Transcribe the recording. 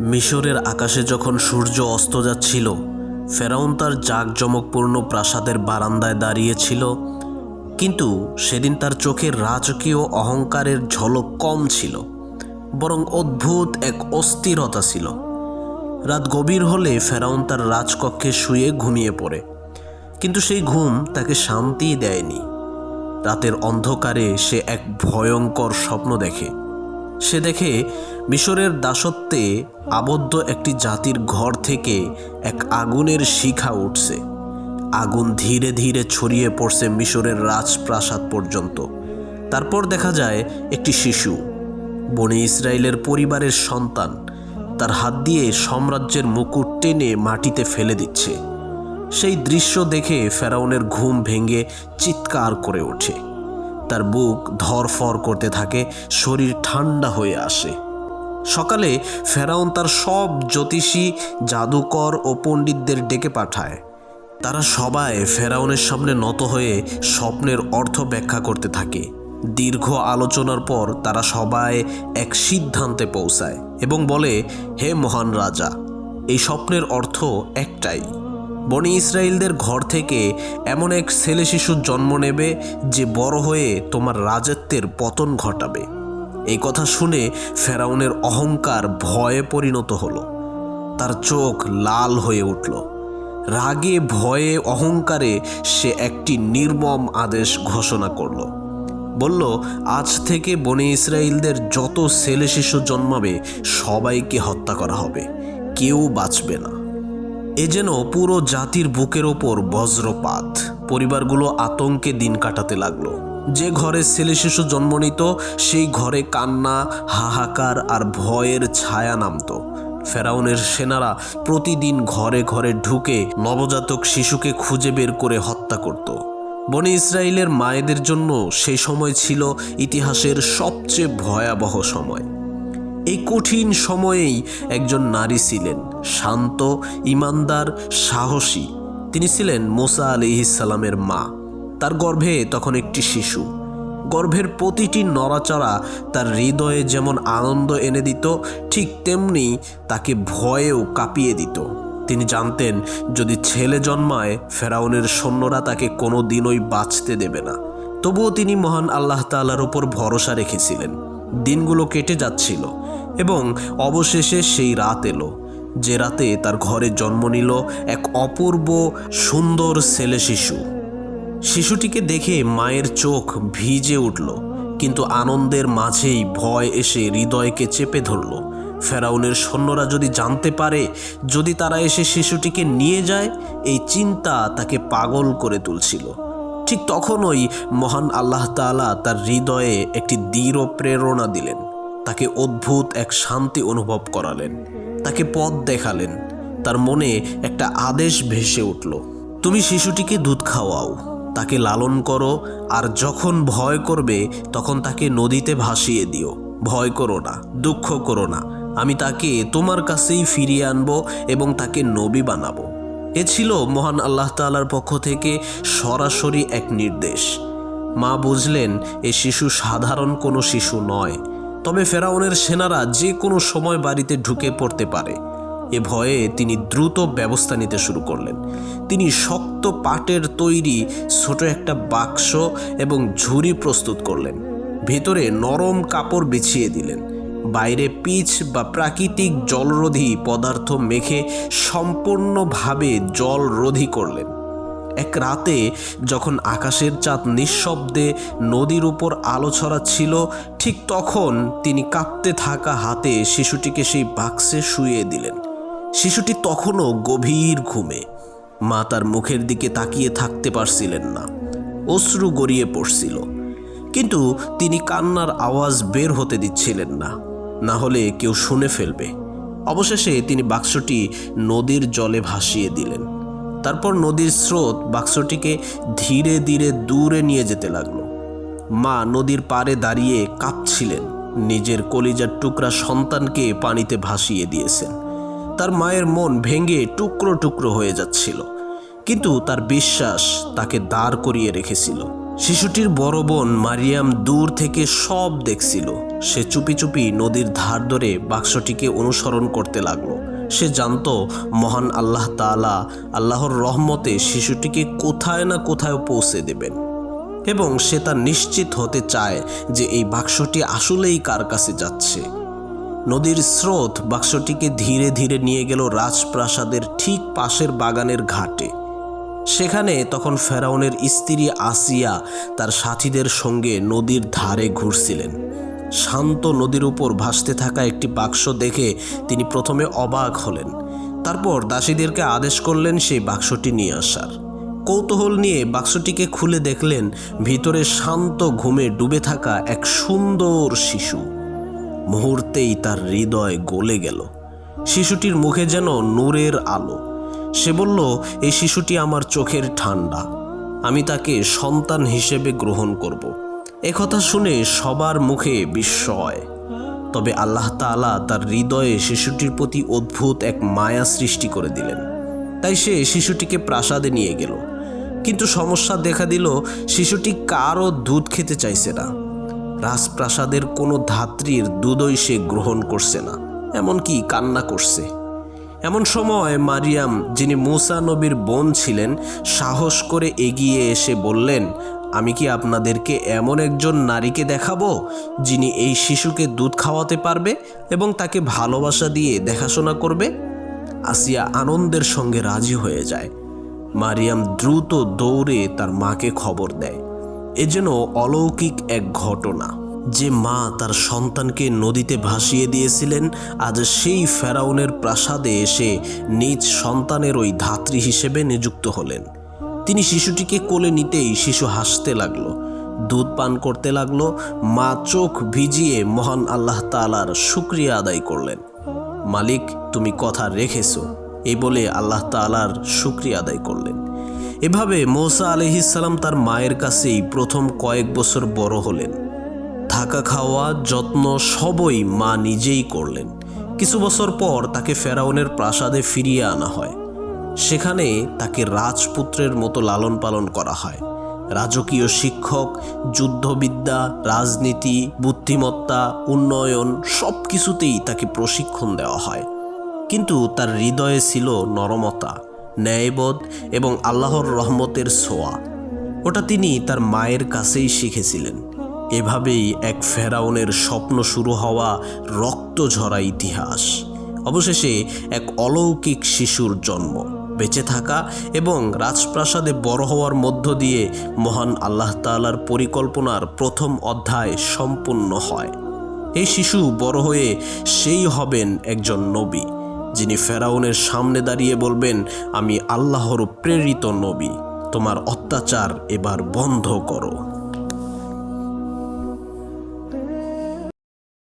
মিশরের আকাশে যখন সূর্য অস্ত যাচ্ছিল, ফেরাউন তার জাঁকজমকপূর্ণ প্রাসাদের বারান্দায় দাঁড়িয়েছিল, কিন্তু সেদিন তার চোখের রাজকীয় অহংকারের ঝলক কম ছিল, বরং অদ্ভুত এক অস্থিরতা ছিল। রাত গভীর হলে ফেরাউন তার রাজকক্ষে শুয়ে ঘুমিয়ে পড়ে, কিন্তু সেই ঘুম তাকে শান্তিই দেয়নি। রাতের অন্ধকারে সে এক ভয়ঙ্কর স্বপ্ন দেখে। সে দেখে মিশরের দাসত্বে আবদ্ধ একটি জাতির ঘর থেকে এক আগুনের শিখা উঠছে। আগুন ধীরে ধীরে ছড়িয়ে পড়ছে মিশরের রাজপ্রাসাদ পর্যন্ত। তারপর দেখা যায় একটি শিশু, বনে ইসরায়েলের পরিবারের সন্তান, তার হাত দিয়ে সাম্রাজ্যের মুকুট টেনে মাটিতে ফেলে দিচ্ছে। সেই দৃশ্য দেখে ফেরাউনের ঘুম ভেঙে চিৎকার করে ওঠে। তার বুক ধরফর করতে থাকে, শরীর ঠান্ডা হয়ে আসে। সকালে ফেরাউন তার সব জ্যোতিষী, জাদুকর ও পণ্ডিতদের ডেকে পাঠায়। তারা সবাই ফেরাউনের সামনে নত হয়ে স্বপ্নের অর্থ ব্যাখ্যা করতে থাকে। দীর্ঘ আলোচনার পর তারা সবাই এক সিদ্ধান্তে পৌঁছায় এবং বলে, হে মহান রাজা, এই স্বপ্নের অর্থ একটাই। বনি ইসরায়েলদের ঘর থেকে এমন এক ছেলে শিশুর জন্ম নেবে যে বড় হয়ে তোমার রাজত্বের পতন ঘটাবে। এই কথা শুনে ফেরাউনের অহংকার ভয়ে পরিণত হলো। তার চোখ লাল হয়ে উঠল। রাগে, ভয়ে, অহংকারে সে একটি নির্মম আদেশ ঘোষণা করল। বলল, আজ থেকে বনে ইসরায়েলদের যত ছেলে শিশু জন্মাবে, সবাইকে হত্যা করা হবে। কেউ বাঁচবে না। এ যেন পুরো জাতির বুকের ওপর বজ্রপাত। পরিবারগুলো আতঙ্কে দিন কাটাতে লাগল। যে ঘরে ছেলে শিশু জন্ম নিত, সেই ঘরে কান্না, হাহাকার আর ভয়ের ছায়া নামতো। ফেরাউনের সেনারা প্রতিদিন ঘরে ঘরে ঢুকে নবজাতক শিশুকে খুঁজে বের করে হত্যা করত। বনে ইসরায়েলের মায়েদের জন্য সেই সময় ছিল ইতিহাসের সবচেয়ে ভয়াবহ সময়। এই কঠিন সময়েই একজন নারী ছিলেন, শান্ত, ইমানদার, সাহসী। তিনি ছিলেন মোসা আলি ইসালামের মা। তার গর্ভে তখন একটি শিশু। গর্ভের প্রতিটি নড়াচড়া তার হৃদয়ে যেমন আনন্দ এনে দিত, ঠিক তেমনি তাকে ভয়েও কাঁপিয়ে দিত। তিনি জানতেন, যদি ছেলে জন্মায়, ফেরাউনের সৈন্যরা তাকে কোনো দিনই বাঁচতে দেবে না। তবুও তিনি মহান আল্লাহ তাআলার উপর ভরসা রেখেছিলেন। দিনগুলো কেটে যাচ্ছিল এবং অবশেষে সেই রাত এলো, যে রাতে তার ঘরে জন্ম নিল এক অপূর্ব সুন্দর ছেলে শিশু। শিশুটিকে দেখে মায়ের চোখ ভিজে উঠল, কিন্তু আনন্দের মাঝেই ভয় এসে হৃদয়কে চেপে ধরল। ফেরাউনের সৈন্যরা যদি জানতে পারে যদি তারা এসে শিশুটিকে নিয়ে যায়, এই চিন্তা তাকে পাগল করে তুলছিল। ঠিক তখনই মহান আল্লাহ তাআলা তার হৃদয়ে একটি দৃঢ় প্রেরণা দিলেন। তাকে অদ্ভুত এক শান্তি অনুভব করালেন। তাকে পথ দেখালেন। তার মনে একটা আদেশ ভেসে উঠল, তুমি শিশুটিকে দুধ খাওয়াও, তাকে লালন করো, আর যখন ভয় করবে, তখন তাকে নদীতে ভাসিয়ে দিও। ভয় করো না, দুঃখ করো না। আমি তাকে তোমার কাছেই ফিরিয়ে আনব এবং তাকে নবী বানাবো। এ ছিল মহান আল্লাহ তাআলার পক্ষ থেকে সরাসরি এক নির্দেশ। মা বুঝলেন, এ শিশু সাধারণ কোনো শিশু নয়। তবে ফেরাউনের সেনারা যে কোনো সময় বাড়িতে ঢুকে পড়তে পারে। এ ভয়ে তিনি দ্রুত ব্যবস্থা নিতে শুরু করলেন। তিনি শক্ত পাটের তৈরি, ছোট একটা বাক্স এবং ঝুড়ি প্রস্তুত করলেন। ভেতরে নরম কাপড় বিছিয়ে দিলেন। বাইরে পিচ বা প্রাকৃতিক জলরোধী পদার্থ মেখে সম্পূর্ণভাবে জলরোধী করলেন। এক রাতে যখন আকাশের চাঁদ নিঃশব্দে নদীর উপর আলো ছড়াচ্ছিল, ঠিক তখন তিনি কাঁপতে থাকা হাতে শিশুটিকে সেই বাক্সে শুয়ে দিলেন। শিশুটি তখনও গভীর ঘুমে। মা তার মুখের দিকে তাকিয়ে থাকতে পারছিলেন না। অশ্রু গড়িয়ে পড়ছিল। কিন্তু তিনি কান্নার আওয়াজ বের হতে দিচ্ছিলেন না। না হলে কেউ শুনে ফেলবে। অবশেষে তিনি বাক্সটি নদীর জলে ভাসিয়ে দিলেন। তারপর নদীর স্রোত বাক্সটিকে ধীরে ধীরে দূরে নিয়ে যেতে লাগল। মা নদীর পাড়ে দাঁড়িয়ে কাঁপছিলেন। নিজের কলিজার টুকরা সন্তানকে পানিতে ভাসিয়ে দিয়েছেন। তার মায়ের মন ভেঙে টুকরো টুকরো হয়ে যাচ্ছিল। কিন্তু তার বিশ্বাস তাকে দাঁড় করিয়ে রেখেছিল। শিশুটির বড় বোন মারিয়াম দূর থেকে সব দেখছিল। সে চুপি চুপি নদীর ধার ধরে বাক্সটিকে অনুসরণ করতে লাগল। সে জানতো, মহান আল্লাহ তাআলা আল্লাহর রহমতে শিশুটিকে কোথায় না কোথায় পৌঁছে দেবেন। এবং সে তা নিশ্চিত হতে চায় যে এই বাক্সটি আসলেই কার কাছে যাচ্ছে। নদীর স্রোত বাক্সটিকে ধীরে ধীরে নিয়ে গেল রাজপ্রাসাদের ঠিক পাশের বাগানের ঘাটে। সেখানে তখন ফেরাউনের স্ত্রী আসিয়া তার সাথীদের সঙ্গে নদীর ধারে ঘুরছিলেন। শান্ত নদীর উপর ভাসতে থাকা একটি বাক্স দেখে তিনি প্রথমে অবাক হলেন। তারপর দাসীদেরকে আদেশ করলেন সেই বাক্সটি নিয়ে আসার। কৌতূহল নিয়ে বাক্সটিকে খুলে দেখলেন ভিতরে শান্ত ঘুমে ডুবে থাকা এক সুন্দর শিশু। মুহূর্তেই তার হৃদয় গলে গেল। শিশুটির মুখে যেন নূরের আলো। সে বলল এই শিশুটি আমার চোখের ঠান্ডা। আমি তাকে সন্তান হিসেবে গ্রহণ করব। একথা শুনে সবার মুখে বিস্ময়। তবে আল্লাহ তাআলা তার হৃদয়ে শিশুটির প্রতি অদ্ভুত এক মায়া সৃষ্টি করে দিলেন। তাই সে শিশুটিকে প্রাসাদে নিয়ে গেল। কিন্তু সমস্যা দেখা দিল, শিশুটি কারও দুধ খেতে চাইছে না। রাজপ্রাসাদের কোনো ধাত্রীর দুধই সে গ্রহণ করছে না, এমনকি কান্না করছে। এমন সময় মারিয়াম, যিনি মুসা নবীর বোন ছিলেন, সাহস করে এগিয়ে এসে বললেন, আমি কি আপনাদেরকে এমন একজন নারীকে দেখাবো, যিনি এই শিশুকে দুধ খাওয়াতে পারবে এবং তাকে ভালোবাসা দিয়ে দেখাশোনা করবে? আসিয়া আনন্দের সঙ্গে রাজি হয়ে যায়। মারিয়াম দ্রুত দৌড়ে তার মাকে খবর দেয়। এ যেন অলৌকিক এক ঘটনা। যে মা তার সন্তানকে নদীতে ভাসিয়ে দিয়েছিলেন, আজ সেই ফেরাউনের প্রাসাদে এসে নিজ সন্তানের ওই ধাত্রী হিসেবে নিযুক্ত হলেন। তিনি শিশুটিকে কোলে নিতেই শিশু হাসতে লাগল, দুধ পান করতে লাগল, মা চোখ ভিজিয়ে মহান আল্লাহ তাআলার শুক্রিয়া আদায় করলেন। মালিক, তুমি কথা রেখেছো এই বলে আল্লাহ তাআলার শুক্রিয়া আদায় করলেন। এভাবে মৌসা আলহিসাল্লাম তার মায়ের কাছেই প্রথম কয়েক বছর বড় হলেন। থাকা খাওয়া যত্ন সবই মা নিজেই করলেন। কিছু বছর পর তাকে ফেরাউনের প্রাসাদে ফিরিয়ে আনা হয়। সেখানে তাকে রাজপুত্রের মতো লালন পালন করা হয়। রাজকীয় শিক্ষক, যুদ্ধবিদ্যা, রাজনীতি, বুদ্ধিমত্তা, উন্নয়ন সব কিছুতেই তাকে প্রশিক্ষণ দেওয়া হয়। কিন্তু তার হৃদয়ে ছিল নরমতা, ন্যায়বোধ এবং আল্লাহর রহমতের ছোঁয়া। ওটা তিনি তার মায়ের কাছেই শিখেছিলেন। এভাবেই এক ফেরাউনের স্বপ্ন শুরু হওয়া রক্ত ঝরা ইতিহাস। অবশেষে এক অলৌকিক শিশুর জন্ম। বেঁচে থাকা এবং রাজপ্রাসাদে বড় হওয়ার মধ্য দিয়ে মহান আল্লাহ তাআলার পরিকল্পনার প্রথম অধ্যায় সম্পূর্ণ হয়। এই শিশু বড় হয়ে সেই হবেন একজন নবী, যিনি ফেরাউনের সামনে দাঁড়িয়ে বলবেন, আমি আল্লাহর প্রেরিত নবী, তোমার অত্যাচার এবার বন্ধ করো।